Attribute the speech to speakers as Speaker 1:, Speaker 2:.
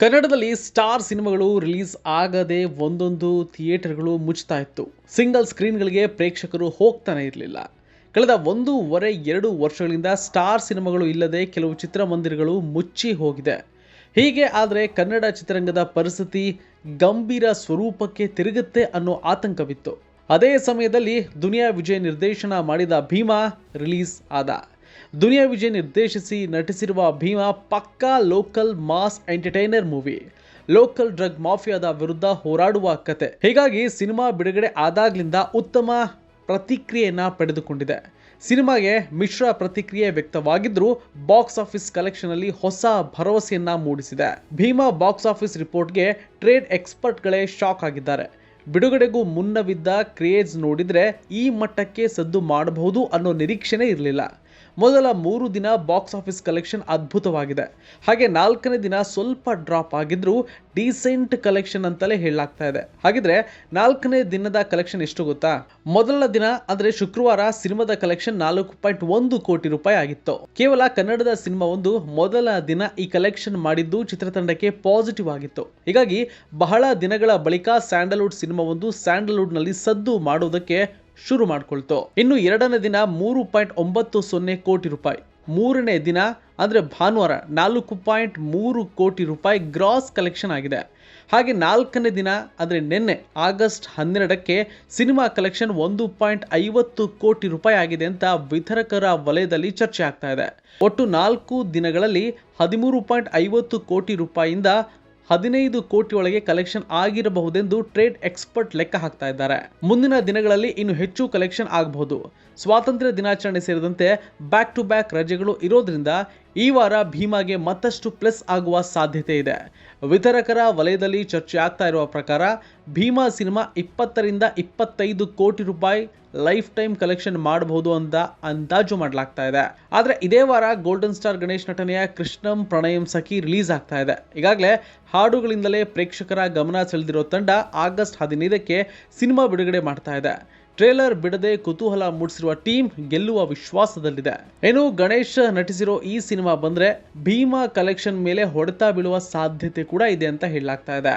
Speaker 1: ಕನ್ನಡದಲ್ಲಿ ಸ್ಟಾರ್ ಸಿನಿಮಾಗಳು ರಿಲೀಸ್ ಆಗದೆ ಒಂದೊಂದು ಥಿಯೇಟರ್ಗಳು ಮುಚ್ತಾ ಇತ್ತು. ಸಿಂಗಲ್ ಸ್ಕ್ರೀನ್ಗಳಿಗೆ ಪ್ರೇಕ್ಷಕರು ಹೋಗ್ತಾನೆ ಇರಲಿಲ್ಲ. ಕಳೆದ ಒಂದೂವರೆ, ಎರಡು ವರ್ಷಗಳಿಂದ ಸ್ಟಾರ್ ಸಿನಿಮಾಗಳು ಇಲ್ಲದೆ ಕೆಲವು ಚಿತ್ರಮಂದಿರಗಳು ಮುಚ್ಚಿ ಹೋಗಿದೆ. ಹೀಗೆ ಆದರೆ ಕನ್ನಡ ಚಿತ್ರರಂಗದ ಪರಿಸ್ಥಿತಿ ಗಂಭೀರ ಸ್ವರೂಪಕ್ಕೆ ತಿರುಗುತ್ತೆ ಅನ್ನೋ ಆತಂಕವಿತ್ತು. ಅದೇ ಸಮಯದಲ್ಲಿ ದುನಿಯಾ ವಿಜಯ್ ನಿರ್ದೇಶನ ಮಾಡಿದ ಭೀಮಾ ರಿಲೀಸ್ ಆದ. ದುನಿಯಾ ವಿಜಯ್ ನಿರ್ದೇಶಿಸಿ ನಟಿಸಿರುವ ಭೀಮಾ ಪಕ್ಕಾ local mass entertainer movie local drug ಮಾಫಿಯಾದ ವಿರುದ್ಧ ಹೋರಾಡುವ ಕತೆ. ಹೀಗಾಗಿ ಸಿನಿಮಾ ಬಿಡುಗಡೆ ಆದಾಗ್ಲಿಂದ ಉತ್ತಮ ಪ್ರತಿಕ್ರಿಯೆಯನ್ನ ಪಡೆದುಕೊಂಡಿದೆ. ಸಿನಿಮಾಗೆ ಮಿಶ್ರ ಪ್ರತಿಕ್ರಿಯೆ ವ್ಯಕ್ತವಾಗಿದ್ದರೂ ಬಾಕ್ಸ್ ಆಫೀಸ್ ಕಲೆಕ್ಷನ್ ಅಲ್ಲಿ ಹೊಸ ಭರವಸೆಯನ್ನ ಮೂಡಿಸಿದೆ. ಭೀಮಾ ಬಾಕ್ಸ್ ಆಫೀಸ್ ರಿಪೋರ್ಟ್ಗೆ ಟ್ರೇಡ್ ಎಕ್ಸ್ಪರ್ಟ್ಗಳೇ ಶಾಕ್ ಆಗಿದ್ದಾರೆ. ಬಿಡುಗಡೆಗೂ ಮುನ್ನವಿದ್ದ ಕ್ರೇಜ್ ನೋಡಿದ್ರೆ ಈ ಮಟ್ಟಕ್ಕೆ ಸದ್ದು ಮಾಡಬಹುದು ಅನ್ನೋ ನಿರೀಕ್ಷೆನೇ ಇರಲಿಲ್ಲ. ಮೊದಲ ಮೂರು ದಿನ ಬಾಕ್ಸ್ ಆಫೀಸ್ ಕಲೆಕ್ಷನ್ ಅದ್ಭುತವಾಗಿದೆ. ಹಾಗೆ ನಾಲ್ಕನೇ ದಿನ ಸ್ವಲ್ಪ ಡ್ರಾಪ್ ಆಗಿದ್ರೂ ಡೀಸೆಂಟ್ ಕಲೆಕ್ಷನ್ ಅಂತಲೇ ಹೇಳಲಾಗ್ತಾ ಇದೆ. ಹಾಗಿದ್ರೆ ನಾಲ್ಕನೇ ದಿನದ ಕಲೆಕ್ಷನ್ ಎಷ್ಟು ಗೊತ್ತಾ? ಮೊದಲ ದಿನ ಅಂದ್ರೆ ಶುಕ್ರವಾರ ಸಿನಿಮಾದ ಕಲೆಕ್ಷನ್ ನಾಲ್ಕು ಪಾಯಿಂಟ್ ಒಂದು ಕೋಟಿ ರೂಪಾಯಿ ಆಗಿತ್ತು. ಕೇವಲ ಕನ್ನಡದ ಸಿನಿಮಾ ಒಂದು ಮೊದಲ ದಿನ ಈ ಕಲೆಕ್ಷನ್ ಮಾಡಿದ್ದು ಚಿತ್ರತಂಡಕ್ಕೆ ಪಾಸಿಟಿವ್ ಆಗಿತ್ತು. ಹೀಗಾಗಿ ಬಹಳ ದಿನಗಳ ಬಳಿಕ ಸ್ಯಾಂಡಲ್ವುಡ್ ಸಿನಿಮಾ ಒಂದು ಸ್ಯಾಂಡಲ್ವುಡ್ನಲ್ಲಿ ಸದ್ದು ಮಾಡುವುದಕ್ಕೆ ಶುರು ಮಾಡ್ಕೊಳ್ತು. ಇನ್ನು ಎರಡನೇ ದಿನ ಮೂರು ಪಾಯಿಂಟ್ ಒಂಬತ್ತು ಸೊನ್ನೆ ಕೋಟಿ ರೂಪಾಯಿ. ಮೂರನೇ ದಿನ ಅಂದ್ರೆ ಭಾನುವಾರ ನಾಲ್ಕು ಪಾಯಿಂಟ್ ಮೂರು ಕೋಟಿ ರೂಪಾಯಿ ಗ್ರಾಸ್ ಕಲೆಕ್ಷನ್ ಆಗಿದೆ. ಹಾಗೆ ನಾಲ್ಕನೇ ದಿನ ಅಂದರೆ ನಿನ್ನೆ ಆಗಸ್ಟ್ ಹನ್ನೆರಡಕ್ಕೆ ಸಿನಿಮಾ ಕಲೆಕ್ಷನ್ ಒಂದು ಪಾಯಿಂಟ್ ಐವತ್ತು ಕೋಟಿ ರೂಪಾಯಿ ಆಗಿದೆ ಅಂತ ವಿತರಕರ ವಲಯದಲ್ಲಿ ಚರ್ಚೆ ಆಗ್ತಾ ಇದೆ. ಒಟ್ಟು ನಾಲ್ಕು ದಿನಗಳಲ್ಲಿ ಹದಿಮೂರು ಪಾಯಿಂಟ್ ಐವತ್ತು ಕೋಟಿ ರೂಪಾಯಿಯಿಂದ ಹದಿನೈದು ಕೋಟಿ ಒಳಗೆ ಕಲೆಕ್ಷನ್ ಆಗಿರಬಹುದೆಂದು ಟ್ರೇಡ್ ಎಕ್ಸ್ಪರ್ಟ್ ಲೆಕ್ಕ ಹಾಕ್ತಾ ಇದ್ದಾರೆ. ಮುಂದಿನ ದಿನಗಳಲ್ಲಿ ಇನ್ನು ಹೆಚ್ಚು ಕಲೆಕ್ಷನ್ ಆಗಬಹುದು. ಸ್ವಾತಂತ್ರ್ಯ ದಿನಾಚರಣೆ ಸೇರಿದಂತೆ ಬ್ಯಾಕ್ ಟು ಬ್ಯಾಕ್ ರಜೆಗಳು ಇರೋದ್ರಿಂದ ಈ ವಾರ ಭೀಮಾಗೆ ಮತ್ತಷ್ಟು ಪ್ಲಸ್ ಆಗುವ ಸಾಧ್ಯತೆ ಇದೆ. ವಿತರಕರ ವಲಯದಲ್ಲಿ ಚರ್ಚೆ ಆಗ್ತಾ ಇರುವ ಪ್ರಕಾರ, ಭೀಮಾ ಸಿನಿಮಾ ಇಪ್ಪತ್ತರಿಂದ ಇಪ್ಪತ್ತೈದು ಕೋಟಿ ರೂಪಾಯಿ ಲೈಫ್ ಟೈಮ್ ಕಲೆಕ್ಷನ್ ಮಾಡಬಹುದು ಅಂತ ಅಂದಾಜು ಮಾಡಲಾಗ್ತಾ ಇದೆ. ಆದರೆ ಇದೇ ವಾರ ಗೋಲ್ಡನ್ ಸ್ಟಾರ್ ಗಣೇಶ್ ನಟನೆಯ ಕೃಷ್ಣಂ ಪ್ರಣಯಂ ಸಖಿ ರಿಲೀಸ್ ಆಗ್ತಾ ಇದೆ. ಈಗಾಗಲೇ ಹಾಡುಗಳಿಂದಲೇ ಪ್ರೇಕ್ಷಕರ ಗಮನ ಸೆಳೆದಿರೋ ತಂಡ ಆಗಸ್ಟ್ ಹದಿನೈದಕ್ಕೆ ಸಿನಿಮಾ ಬಿಡುಗಡೆ ಮಾಡ್ತಾ ಇದೆ. ಟ್ರೇಲರ್ ಬಿಡದೆ ಕುತೂಹಲ ಮೂಡಿಸಿರುವ ಟೀಮ್ ಗೆಲ್ಲುವ ವಿಶ್ವಾಸದಲ್ಲಿದೆ. ಏನು ಗಣೇಶ್ ನಟಿಸಿರೋ ಈ ಸಿನಿಮಾ ಬಂದ್ರೆ ಭೀಮಾ ಕಲೆಕ್ಷನ್ ಮೇಲೆ ಹೊಡೆತ ಬೀಳುವ ಸಾಧ್ಯತೆ ಕೂಡ ಇದೆ ಅಂತ ಹೇಳಲಾಗ್ತಾ ಇದೆ.